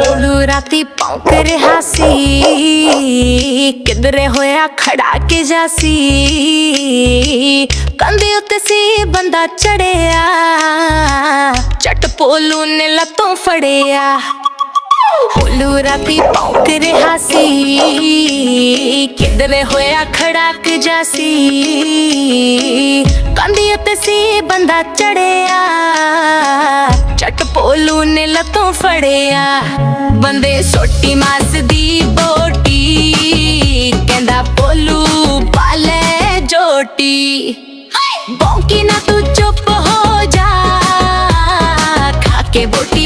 ਰਾਤੀ ਭੌਂਕ ਰਿਹਾ ਸੀ। ਕਿਧਰੇ ਹੋਇਆ ਖੜਾ ਕੇ ਜਾਸੀ। ਕੰਦੇ ਉੱਤੇ ਸੀ ਬੰਦਾ ਚੜਿਆ। ਚੱਟ ਪੋਲੂ ਨੇ ਲੱਤੋਂ ਫੜਿਆ। ਪੋਲੂ ਰਾਤੀ ਭੌਂਕ ਰਿਹਾ ਸੀ। ਕਿਧਰੇ ਹੋਇਆ ਖੜਾ ਕੇ ਜਾਸੀ। ਕੰਦੀ ਉੱਤੇ ਸੀ ਬੰਦਾ ਚੜਿਆ। ਫੜਿਆ ਬੰਦੇ ਸੋਟੀ ਮਾਸ ਦੀ ਬੋਟੀ, ਕਹਿੰਦਾ ਪੋਲੂ ਪਾਲੇ ਜੋਟੀ। ਬੌਂਕੀ ਨਾ ਤੂੰ ਚੁੱਪ ਹੋ ਜਾ, ਖਾ ਕੇ ਬੋਟੀ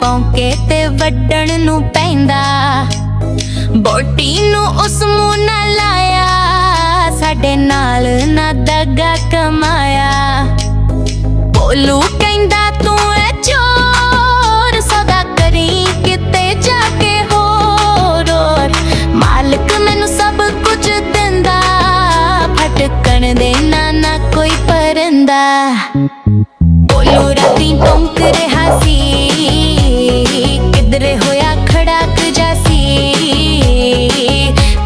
ਪੌਂਕੇ ਤੇ ਵੱਡਣ ਨੂੰ ਪੈਂਦਾ। ਬੋਟੀ ਨੂੰ ਉਸ ਮੂੰਹ ਨਾ ਲਾਇਆ। ਸਾਡੇ ਨਾਲ ਨਾ ਦਗਾ ਕਮਾਇਆ। ਬੋਲੂ ਕਹਿੰਦਾ, ਤੂੰ ਐ ਚੋਰ, ਸਦਾ ਕਰੀ ਕਿਤੇ ਜਾ ਕੇ ਹੋਰ ਔਰ ਮਾਲਕ ਮੈਨੂੰ ਸਭ ਕੁਝ ਦਿੰਦਾ। ਫਟਕਣ ਦੇ ਨਾ ਨਾ ਕੋਈ ਪਰੰਦਾ।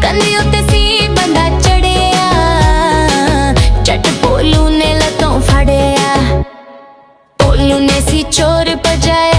ਕੰਨੀ ਉੱਤੇ ਨੇ ਲਤੋਂ ਫੜਿਆ। ਪੋਲੂ ਨੇ ਸੀ ਚੋਰ ਪਜਾਇਆ